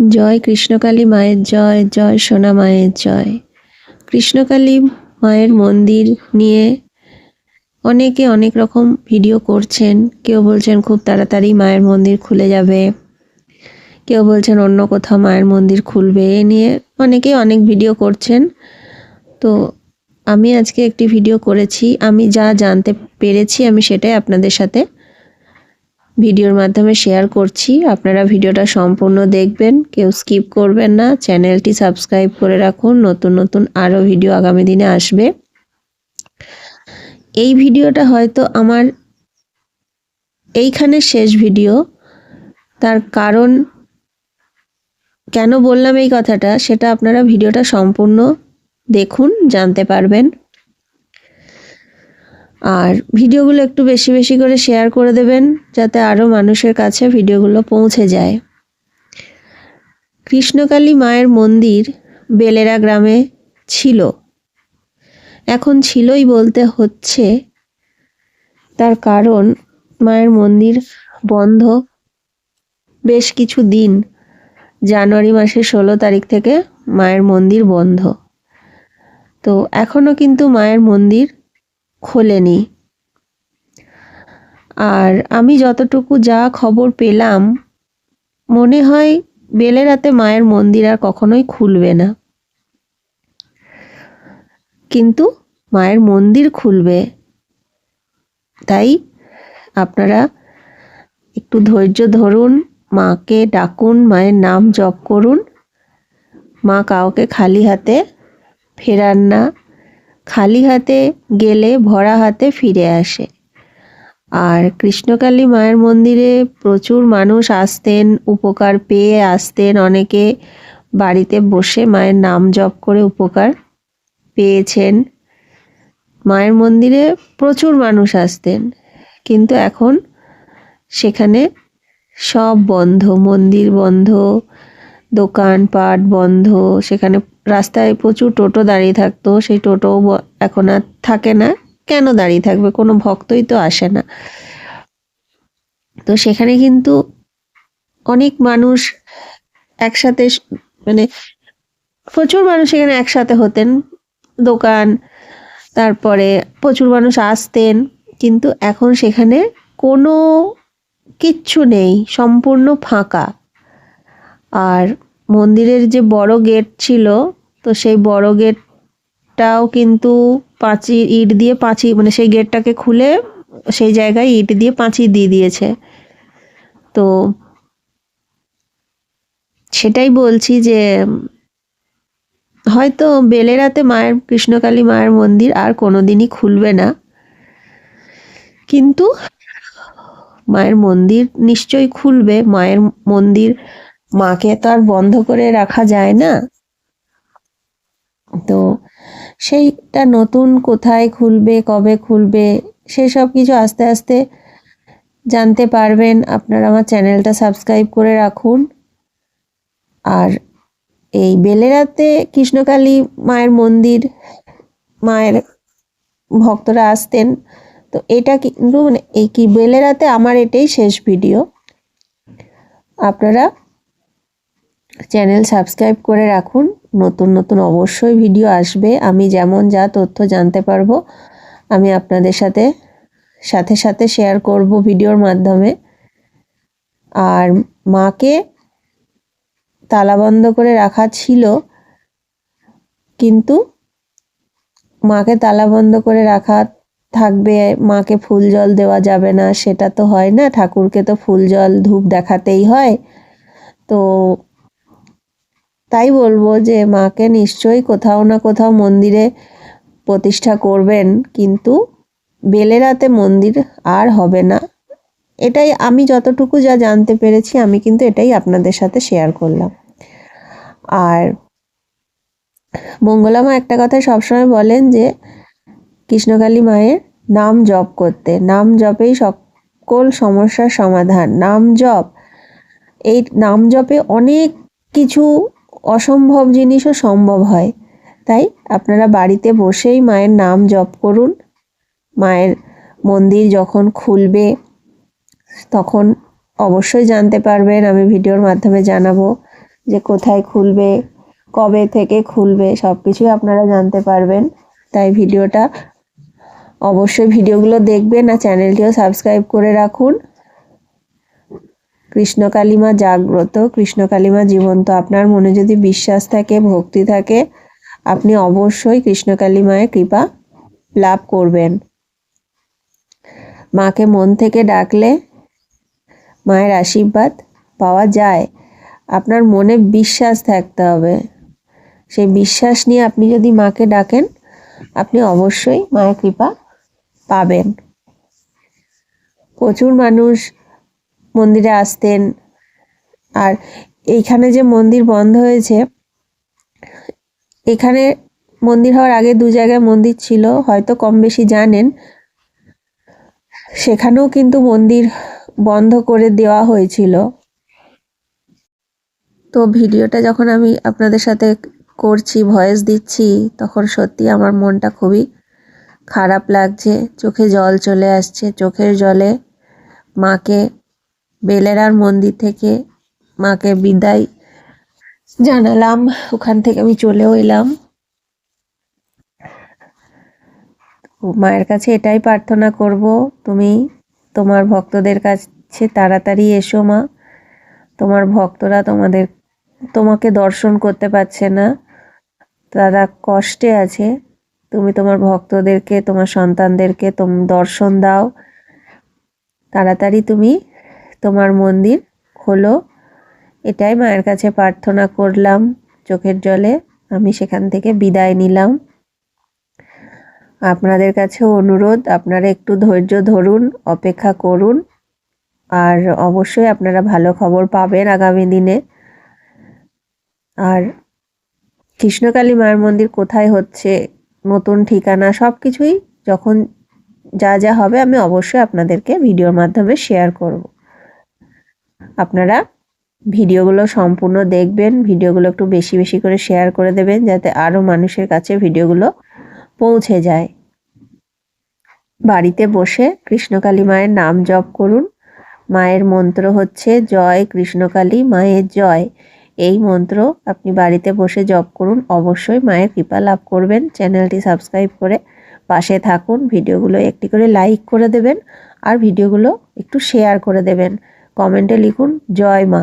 জয় কৃষ্ণকালী মায়ের জয় জয় সোনা মায়ের জয়। কৃষ্ণকালী মায়ের মন্দির নিয়ে অনেকে অনেক রকম ভিডিও করছেন। কেউ বলছেন খুব তাড়াতাড়ি মায়ের মন্দির খুলে যাবে। কেউ বলছেন অন্য কোথাও মায়ের মন্দির খুলবে। এ নিয়ে অনেকেই অনেক ভিডিও করছেন। তো আমি আজকে একটি ভিডিও করেছি। আমি যা জানতে পেরেছি আমি সেটাই আপনাদের সাথে ভিডিওর মাধ্যমে শেয়ার করছি। আপনারা ভিডিওটা সম্পূর্ণ দেখবেন, কেউ স্কিপ করবেন না। চ্যানেলটি সাবস্ক্রাইব করে রাখুন। নতুন নতুন আরও ভিডিও আগামী দিনে আসবে। এই ভিডিওটা হয়তো আমার এইখানে শেষ ভিডিও। তার কারণ কেন বললাম এই কথাটা, সেটা আপনারা ভিডিওটা সম্পূর্ণ দেখুন, জানতে পারবেন। আর ভিডিওগুলো একটু বেশি বেশি করে শেয়ার করে দেবেন, যাতে আরও মানুষের কাছে ভিডিওগুলো পৌঁছে যায়। কৃষ্ণকালী মায়ের মন্দির বেলেরা গ্রামে ছিল। এখন ছিলই বলতে হচ্ছে তার কারণ মায়ের মন্দির বন্ধ বেশ কিছু দিন। জানুয়ারি মাসের ষোলো তারিখ থেকে মায়ের মন্দির বন্ধ। তো এখনও কিন্তু মায়ের মন্দির খোলেনি। আর আমি যতটুকু যা খবর পেলাম, মনে হয় বেলেরাতে মায়ের মন্দির আর কখনোই খুলবে না। কিন্তু মায়ের মন্দির খুলবে। তাই আপনারা একটু ধৈর্য ধরুন, মাকে ডাকুন, মায়ের নাম জপ করুন। মা কাউকে খালি হাতে ফেরান না। খালি হাতে গেলে ভরা হাতে ফিরে আসে। আর কৃষ্ণকালী মায়ের মন্দিরে প্রচুর মানুষ আসতেন, উপকার পেয়ে আসতেন, অনেকে বাড়িতে বসে মায়ের নাম জপ করে উপকার পেয়েছেন। মায়ের মন্দিরে প্রচুর মানুষ আসতেন, কিন্তু এখন সেখানে সব বন্ধ, মন্দির বন্ধ দোকানপাট বন্ধ, সেখানে রাস্তায় প্রচুর টোটো দাঁড়িয়ে থাকতো, সেই টোটো এখন আর থাকে না। কেন দাঁড়িয়ে থাকবে? কোনো ভক্তই তো আসে না। তো সেখানে কিন্তু অনেক মানুষ একসাথে মানে প্রচুর মানুষ এখানে একসাথে হতেন। দোকান, তারপরে প্রচুর মানুষ আসতেন, কিন্তু এখন সেখানে কোনো কিচ্ছু নেই, সম্পূর্ণ ফাঁকা। আর মন্দিরের যে বড় গেট ছিল, তো সেই বড় গেটটাও কিন্তু পাঁচির ইট দিয়ে পাঁচি মানে সেই গেটটাকে খুলে সেই জায়গায় ইট দিয়ে পাঁচি দিয়ে দিয়েছে। তো সেটাই বলছি যে, হয়তো বেলেরাতে মায়ের, কৃষ্ণকালী মায়ের মন্দির আর কোনোদিনই খুলবে না। কিন্তু মায়ের মন্দির নিশ্চয়ই খুলবে, মায়ের মন্দির মাকে তো আর বন্ধ করে রাখা যায় না। তো সেইটা নতুন কোথায় খুলবে, কবে খুলবে, সেসব কিছু আস্তে আস্তে জানতে পারবেন। আপনারা আমার চ্যানেলটা সাবস্ক্রাইব করে রাখুন। আর এই বেলেরাতে কৃষ্ণকালী মায়ের মন্দির, মায়ের ভক্তরা আসতেন। তো এটা কিন্তু মানে এই কি বেলেরাতে আমার এটাই শেষ ভিডিও। আপনারা চ্যানেল সাবস্ক্রাইব করে রাখুন। নতুন নতুন অবশ্যই ভিডিও আসবে। আমি যেমন যা তথ্য জানতে পারব, আমি আপনাদের সাথে সাথে সাথে শেয়ার করব ভিডিওর মাধ্যমে। আর মাকে তালাবন্ধ করে রাখা ছিল, কিন্তু মাকে তালাবন্ধ করে রাখা থাকবে, মাকে ফুল জল দেওয়া যাবে না, সেটা তো হয় না। ঠাকুরকে তো ফুল জল, ধূপ দেখাতেই হয়। তো তাই বলব যে মাকে নিশ্চয়ই কোথাও না কোথাও মন্দিরে প্রতিষ্ঠা করবেন, কিন্তু বেলেরাতে মন্দির আর হবে না। এটাই আমি যতটুকু যা জানতে পেরেছি, আমি কিন্তু এটাই আপনাদের সাথে শেয়ার করলাম। আর মঙ্গলামা একটা কথা সবসময় বলেন যে, কৃষ্ণকালী মায়ের নাম জপ করতে। নাম জপেই সকল সমস্যার সমাধান। নাম জপ, এই নাম জপে অনেক কিছু অসম্ভব জিনিসও সম্ভব হয়। তাই আপনারা বাড়িতে বসেই মায়ের নাম জপ করুন। মায়ের মন্দির যখন খুলবে, তখন অবশ্যই জানতে পারবেন। আমি ভিডিওর মাধ্যমে জানাব যে কোথায় খুলবে, কবে থেকে খুলবে সব কিছুই আপনারা জানতে পারবেন। তাই ভিডিওটা অবশ্যই ভিডিওগুলো দেখবেন আর চ্যানেলটিও সাবস্ক্রাইব করে রাখুন। কৃষ্ণ কালিমা জাগ্রত কৃষ্ণ কালিমা জীবন্ত। আপনার মনে যদি বিশ্বাস থাকে, ভক্তি থাকে, আপনি অবশ্যই কৃষ্ণ কালিমায়ের কৃপা লাভ করবেন। মাকে মন থেকে ডাকলে মায়ের আশীর্বাদ পাওয়া যায়। আপনার মনে বিশ্বাস থাকতে হবে। সেই বিশ্বাস নিয়ে আপনি যদি মাকে ডাকেন, আপনি অবশ্যই মায়ের কৃপা পাবেন। প্রচুর মানুষ মন্দিরে আসতেন। আর এইখানে যে মন্দির বন্ধ হয়েছে, এখানে মন্দির হওয়ার আগে দু জায়গায় মন্দির ছিল, হয়তো কম বেশি জানেন। সেখানেও কিন্তু মন্দির বন্ধ করে দেওয়া হয়েছিল। তো ভিডিওটা যখন আমি আপনাদের সাথে করছি, ভয়েস দিচ্ছি, তখন সত্যি আমার মনটা খুবই খারাপ লাগছে। চোখে জল চলে আসছে, চোখের জলে মাকে বেলেরার মন্দির থেকে মাকে বিদায় জানালাম। ওখান থেকে আমি চলেও এলাম। মায়ের কাছে এটাই প্রার্থনা করব, তুমি তোমার ভক্তদের কাছে তাড়াতাড়ি এসো মা। তোমার ভক্তরা তোমাদের, তোমাকে দর্শন করতে পারছে না। তারা কষ্টে আছে। তুমি তোমার ভক্তদেরকে, তোমার সন্তানদেরকে তোম দর্শন দাও। তাড়াতাড়ি তুমি তোমার মন্দির খোলো এটাই মায়ের কাছে প্রার্থনা করলাম, চোখের জলে। আমি সেখান থেকে বিদায় নিলাম। আপনাদের কাছে অনুরোধ, আপনারা একটু ধৈর্য ধরুন, অপেক্ষা করুন। আর অবশ্যই আপনারা ভালো খবর পাবেন আগামী দিনে। আর কৃষ্ণকালী মায়ের মন্দির কোথায় হচ্ছে, নতুন ঠিকানা সব কিছুই যখন যা যা হবে আমি অবশ্যই আপনাদেরকে ভিডিওর মাধ্যমে শেয়ার করব। আপনারা ভিডিওগুলো সম্পূর্ণ দেখবেন, ভিডিওগুলো একটু বেশি বেশি করে শেয়ার করে দেবেন যাতে আরও মানুষের কাছে ভিডিওগুলো পৌঁছে যায়। বাড়িতে বসে কৃষ্ণকালী মায়ের নাম জপ করুন। মায়ের মন্ত্র হচ্ছে, জয় কৃষ্ণকালী মায়ের জয়। এই মন্ত্র আপনি বাড়িতে বসে জপ করুন। অবশ্যই মায়ের কৃপা লাভ করবেন। চ্যানেলটি সাবস্ক্রাইব করে পাশে থাকুন। ভিডিওগুলো একটি করে লাইক করে দেবেন। আর ভিডিওগুলো একটু শেয়ার করে দেবেন। কমেন্টে লিখুন জয় মা।